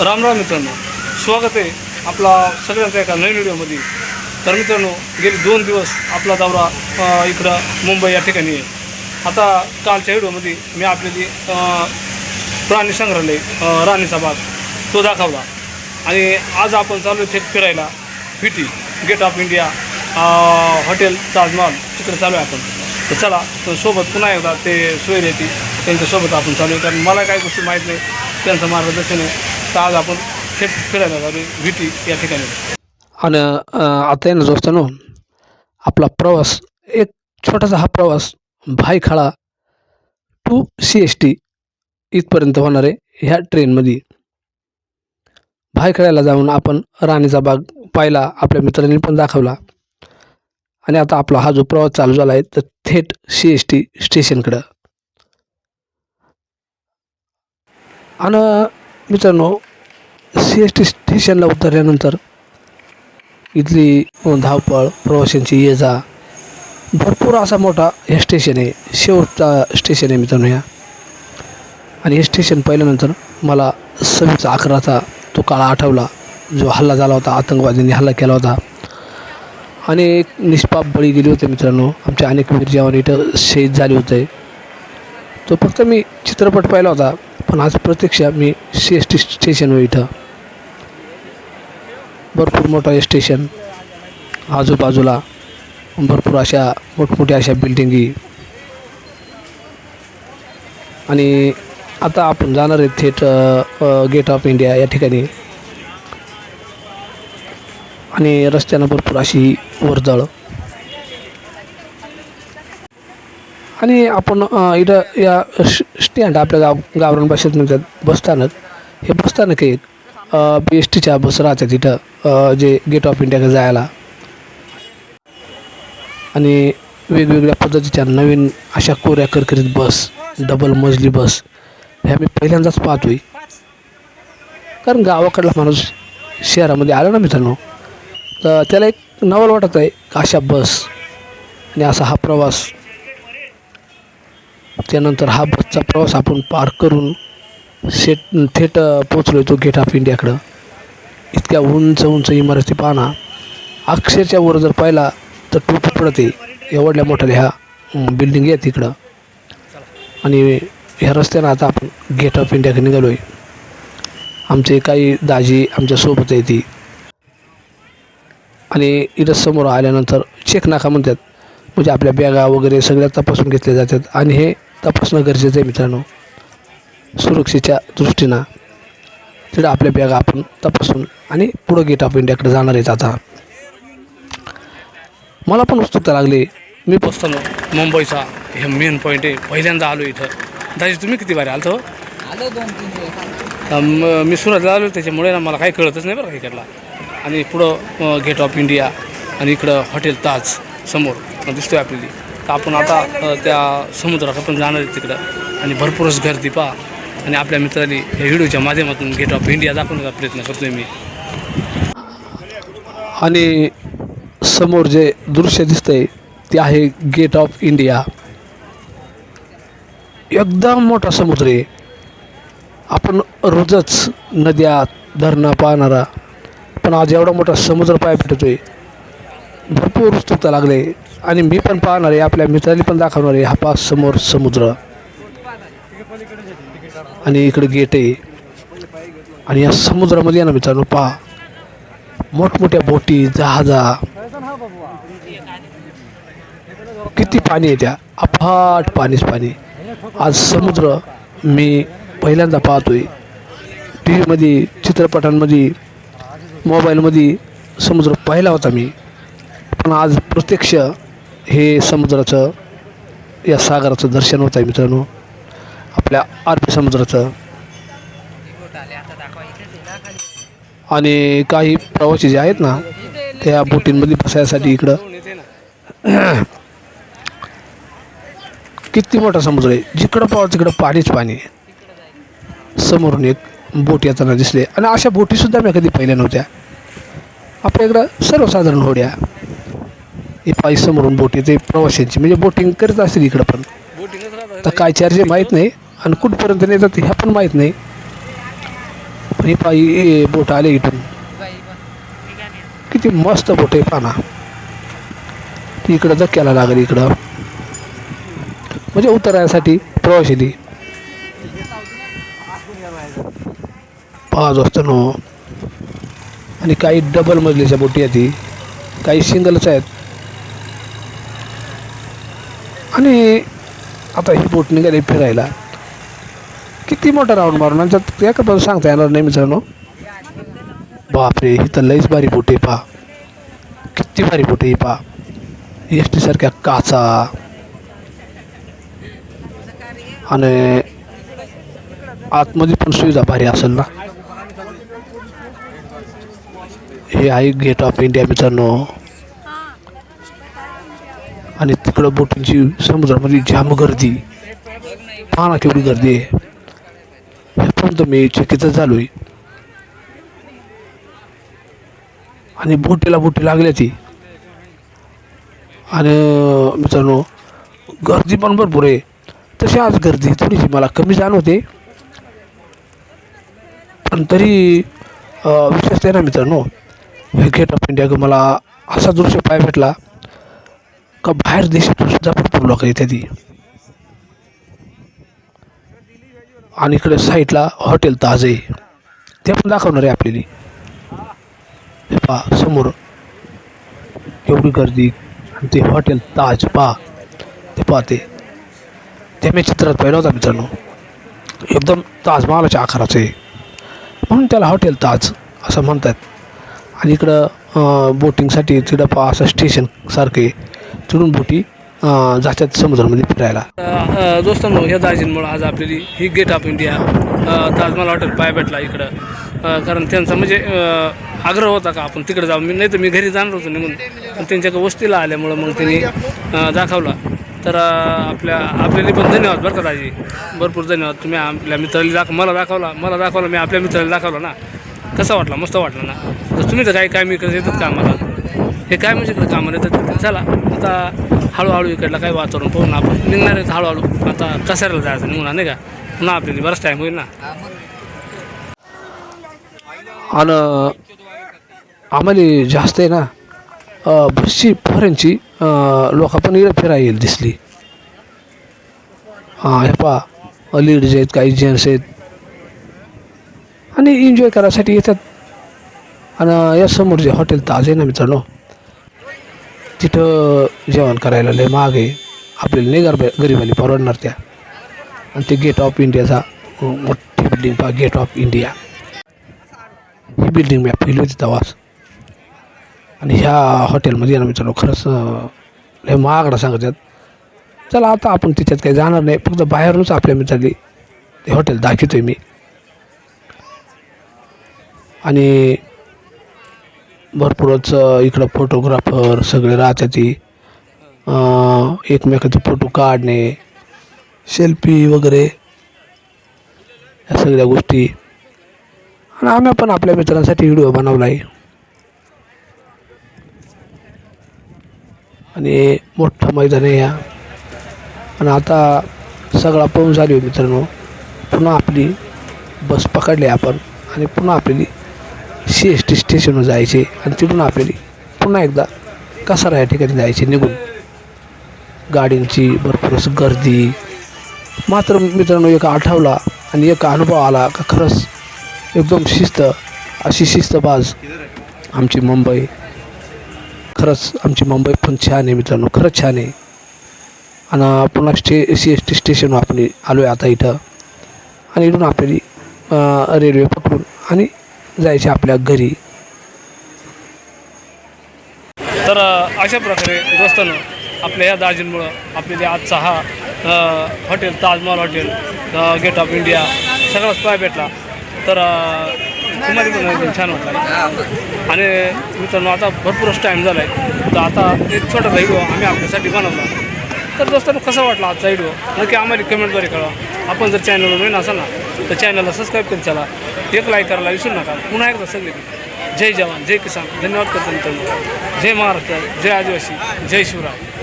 राम राम मित्रांनो स्वागत आहे आपला सगळ्यांचा एका नवीन व्हिडिओमध्ये. तर मित्रांनो गेले दोन दिवस आपला दौरा इकडं मुंबई या ठिकाणी आहे. आता कालच्या व्हिडिओमध्ये मी आपल्याली प्राणी संग्रहालय राणीचा बाग तो दाखवला. आणि आज आपण चालू थेट फिरायला फिटी gate of India hotel Taj Mahal तिकडे चालू आहे आपण. तर चला तर सोबत पुन्हा एकदा ते सोयरे येते त्यांच्यासोबत आपण चालू आहे कारण मला काही गोष्टी माहीत नाही त्यांचं मार्गदर्शन आहे. तर आज आपण थेट फिरायला चालू आहे या ठिकाणी. आणि आता येणं ना आपला प्रवास एक छोटासा हा प्रवास Byculla to C S T इथपर्यंत होणार आहे ह्या ट्रेनमध्ये. भायखळ्याला जाऊन आपण राणीचा बाग पाहिला आपल्या मित्रांनी पण दाखवला. आणि आता आपला हा जो प्रवास चालू झाला आहे तर थेट सी एस टी स्टेशनकडं. आणि मित्रांनो सी एस टी स्टेशनला उतरल्यानंतर इथली धावपळ प्रवाशांची ये जा भरपूर असा मोठा हे स्टेशन आहे. शेवटचा स्टेशन आहे मित्रांनो ह्या आणि हे स्टेशन पाहिल्यानंतर मला सव्वीस अकराचा तो काळा आठवला जो हल्ला झाला होता आतंकवाद्यांनी हल्ला केला होता. अनेक निष्पाप बळी गेले होते मित्रांनो. आमचे अनेक वीर जवान इथं शहीद झाले होते. तो फक्त मी चित्रपट पाहिला होता पण आज प्रत्यक्ष मी सी एस टी स्टेशनवर इथं भरपूर मोठं स्टेशन आजूबाजूला. भरपूर अशा मोठमोठ्या अशा बिल्डिंगी आणि आता आपण जाणार आहे थेट गेट ऑफ इंडिया या ठिकाणी. आणि रस्त्यानं भरपूर अशी वर्दळ आणि आपण इथं या स्टँड आपल्या गाव गावरान भाषेत म्हणतात बसस्थानक. हे बसस्थानक आहे. बी एस टीच्या बस राहतात तिथं जे गेट ऑफ इंडियाकडे जायला. आणि वेगवेगळ्या पद्धतीच्या नवीन अशा कोऱ्या करकरीत बस डबल मजली बस ह्या मी पहिल्यांदाच पाहतोय. कारण गावाकडला माणूस शहरामध्ये आला ना मित्रांनो तर त्याला एक नवल वाटत आहे अशा बस आणि असा हा प्रवास. त्यानंतर हा बसचा प्रवास आपण पार करून शेट थेट पोचलो आहे तो गेट ऑफ इंडियाकडं. इतक्या उंच उंच इमारती पाहना अक्षरच्या वर जर पाहिला तर टोपी पडते. एवढल्या मोठ्या ह्या बिल्डिंग आहेत तिकडं. आणि ह्या रस्त्यानं आता आपण गेट ऑफ इंडियाकडे निघालो आहे आमचे काही दाजी आमच्यासोबत आहे ती. आणि इथं समोर आल्यानंतर चेक नाका म्हणतात. म्हणजे आपल्या बॅगा वगैरे सगळ्या तपासून घेतल्या जातात. आणि हे तपासणं गरजेचं आहे मित्रांनो. सुरक्षेच्या दृष्टीनं तिथं आपल्या बॅगा आपण तपासून आणि पुढं गेट ऑफ इंडियाकडे जाणार आहेत आता. मला पण उत्सुकता लागली. मी असताना मुंबईचा. हे मेन पॉईंट आहे. पहिल्यांदा आलो इथं. दाजी तुम्ही किती बारे आलतो आलो दोन तीन म- सुरतला आलो त्याच्यामुळे ना मला काही कळतच नाही बरं का इकडला. आणि पुढं गेट ऑफ इंडिया आणि इकडं हॉटेल ताज समोर दिसतोय आपल्याला. तर आपण आता त्या समुद्रात आपण जाणार आहे तिकडं. आणि भरपूरच गर्दी पहा. आणि आपल्या मित्रांनी या व्हिडिओच्या माध्यमातून गेट ऑफ इंडिया दाखवण्याचा प्रयत्न करतोय मी. आणि समोर जे दृश्य दिसतंय ते आहे गेट ऑफ इंडिया एकदम मोठा समुद्र आहे. आपण रोजच नद्या धरणं पाहणारा पण आज एवढा मोठा समुद्र पाय भेटतोय भरपूर उत्सुकता लागले. आणि मी पण पाहणार आहे आपल्या मित्रांनी पण दाखवणार आहे हा पास समोर समुद्र. आणि इकडे गेट आहे. आणि या समुद्रामध्ये या ना मित्रांनो पहा. मोठमोठ्या बोटी जहाजा. किती पाणी आहे त्या? अफाट पाणीच पाणी. आज समुद्र मी पहिल्यांदा पाहतोय. टी व्हीमध्ये चित्रपटांमध्ये मोबाईलमध्ये समुद्र पाहिला होता मी. पण आज प्रत्यक्ष हे समुद्राचं या सागराचं दर्शन होत आहे मित्रांनो. आपल्या अरबी समुद्राचं. आणि काही प्रवासी जे आहेत ना त्या बोटींमध्ये बसायसाठी इकडं. किती मोठा समुद्र आहे. जिकडं पाहावं तिकडं पाणीच पाणी समोरून एक बोट येताना दिसले. आणि अशा बोटीसुद्धा मी कधी पाहिल्या नव्हत्या. आपल्या इकडं सर्वसाधारण होड्या. हे पायी समोरून बोट येते प्रवाशांची. म्हणजे बोटिंग करत असतील इकडं पण. तर काय चार्ज माहीत नाही. आणि कुठपर्यंत नेतात ह्या पण माहीत नाही. ही पायी बोट आले इथून. किती मस्त बोट आहे पाना ती इकडं धक्क्याला लागेल इकडं. म्हणजे उतरायसाठी प्रवाशिली पाच वाजता नो आणि काही डबल मजलीच्या बोटी आहेत ती काही सिंगलच आहेत. आणि आता ही बोट निघाली फिरायला. किती मोठा राऊंड मारून? त्या का एका पण सांगता येणार नाही मित्रांनो. बापरे ही तर लईच भारी बोटे पहा. पा किती भारी बोटे ही पा एस टी सारख्या काचा. आणि आतमध्ये पण सुविधा भारी असेल ना. हे आहे गेट ऑफ इंडिया मित्रांनो. आणि तिकडं बोटींची समुद्रामध्ये जाम गर्दी. पाना केवढी गर्दी आहे. हे तर मी चकित झालो आहे. आणि बोटीला बोटी लागल्या ती आणि मित्रांनो गर्दी पण भरपूर आहे. तशी आज गर्दी थोडीशी मला कमी जाणवते. पण तरी अं, विशेष आहे ना मित्रांनो हे गेट ऑफ इंडिया मला असा दृश्य पाय भेटला का बाहेर देशातून सुद्धा भरपूर लोक येते ती. आणि इकडे साईडला हॉटेल ताज. आहे ते पण दाखवणार आहे आपल्याला. हे पहा समोर एवढी गर्दी आणि ते हॉटेल ताज पहा. ते पाहते ते. मी चित्रात पाहिलं होता मित्रांनो. एकदम ताजमहालाच्या आकाराचं आहे. म्हणून त्याला हॉटेल ताज असं म्हणतात. आणि इकडं बोटिंगसाठी तिकडं पहा असं स्टेशन सारखं आहे. तिकडून बोटी जातात समुद्रामध्ये फिरायला. दोस्तांनो ह्या दाजींमुळं आज आपल्याली ही गेट ऑफ इंडिया अ, ताजमहल हॉटेल पाय भेटला इकडं. कारण त्यांचा म्हणजे आग्रह होता का आपण तिकडे जाऊ? मी नाही तर मी घरी जाणार होतो निघून. पण त्यांच्या वस्तीला आल्यामुळं मग त्यांनी दाखवला. तर आपल्या आपल्याला पण धन्यवाद बरं का दाजी. भरपूर धन्यवाद. तुम्ही आपल्या मित्राला दाख मला दाखवला. मला दाखवला मी आपल्या मित्राला दाखवला ना. कसा वाटला? मस्त वाटला ना. तर तुम्ही तर काही काय मी इकडे येतात कामाला. हे काय म्हणजे कामाला येतात? चला. आता हळूहळू इकडलं काय वातावरण पाहून ना आपण. निघणार आहेत हळूहळू. आता कसाऱ्याला जायचं निघणार नाही का? पुन्हा आपल्याला बराच टाईम होईल ना. आणि आम्हाला जास्त आहे ना बरीचशी बसची फॉरेनची लोक पण इकडे फिरायला येईल दिसली. हां हे पहा लेडीज आहेत काही जेंट्स आहेत. आणि एन्जॉय करायसाठी येतात. आणि या समोर जे हॉटेल ताज आहे ना मित्रांनो. तिथं जेवण करायला लय महाग आहे. आपल्याला नाही गरबा गरीबाली परवडणार त्या. आणि ते गेट ऑफ इंडियाचा मोठी बिल्डिंग पहा गेट ऑफ इंडिया ही बिल्डिंग मी पहिली होती तवास आणि ह्या हॉटेलमध्ये ना मित्रांनो खरंच लय महागडा सांगतात. चला आता आपण तिच्यात काही जाणार नाही. फक्त बाहेरूनच आपल्या मित्राली ते हॉटेल दाखवतो आहे मी. आणि भरपूरच इकडं फोटोग्राफर सगळे राहतात ती एकमेकाचे फोटो काढणे सेल्फी वगैरे या सगळ्या गोष्टी. आणि आम्ही पण आपल्या मित्रांसाठी व्हिडिओ बनवला आहे आणि मोठं मैदान आहे या. आणि आता सगळा पाहून झाली मित्रांनो. पुन्हा आपली बस पकडली आपण आणि पुन्हा आपली सी एस टी स्टेशनवर जायचे आणि तिथून आपल्याला पुन्हा एकदा कसारा या ठिकाणी जायचे निघून. गाडींची भरपूर असं गर्दी. मात्र मित्रांनो एक आठवला आणि एक अनुभव आला का खरंच एकदम शिस्त अशी शिस्तबाज आमची मुंबई. खरंच आमची मुंबई पण छान आहे मित्रांनो खरंच छान आहे. आणि पुन्हा स्टे सी एस टी स्टेशन आपण आलो आहे आता इथं. आणि इथून आपली रेल्वे पकडून आणि जायचे आपल्या घरी. तर अशा प्रकारे दोस्तांनो आपल्या ह्या दाजींमुळं आपल्याला आजचा हा hotel Taj Mahal hotel gate of India सगळाच पाय भेटला. तर तुम्हाला पण छान होता आणि मित्रांनो आता भरपूरच टाईम झाला आहे तर आता एक छोटा व्हिडिओ आम्ही आपल्यासाठी बनवला. तर दोस्तांनो कसा वाटला आजचा व्हिडिओ नक्की आम्हाला कमेंटद्वारे कळवा. आपण जर चॅनलवर नवीन असाल ना तर चॅनलला सबस्क्राईब करून चला. एक लाईक करायला विसरू नका. पुन्हा एकदा सगळे जय जवान जय किसान. धन्यवाद करतो मित्रांनो जय महाराष्ट्र जय आदिवासी जय शिवराय.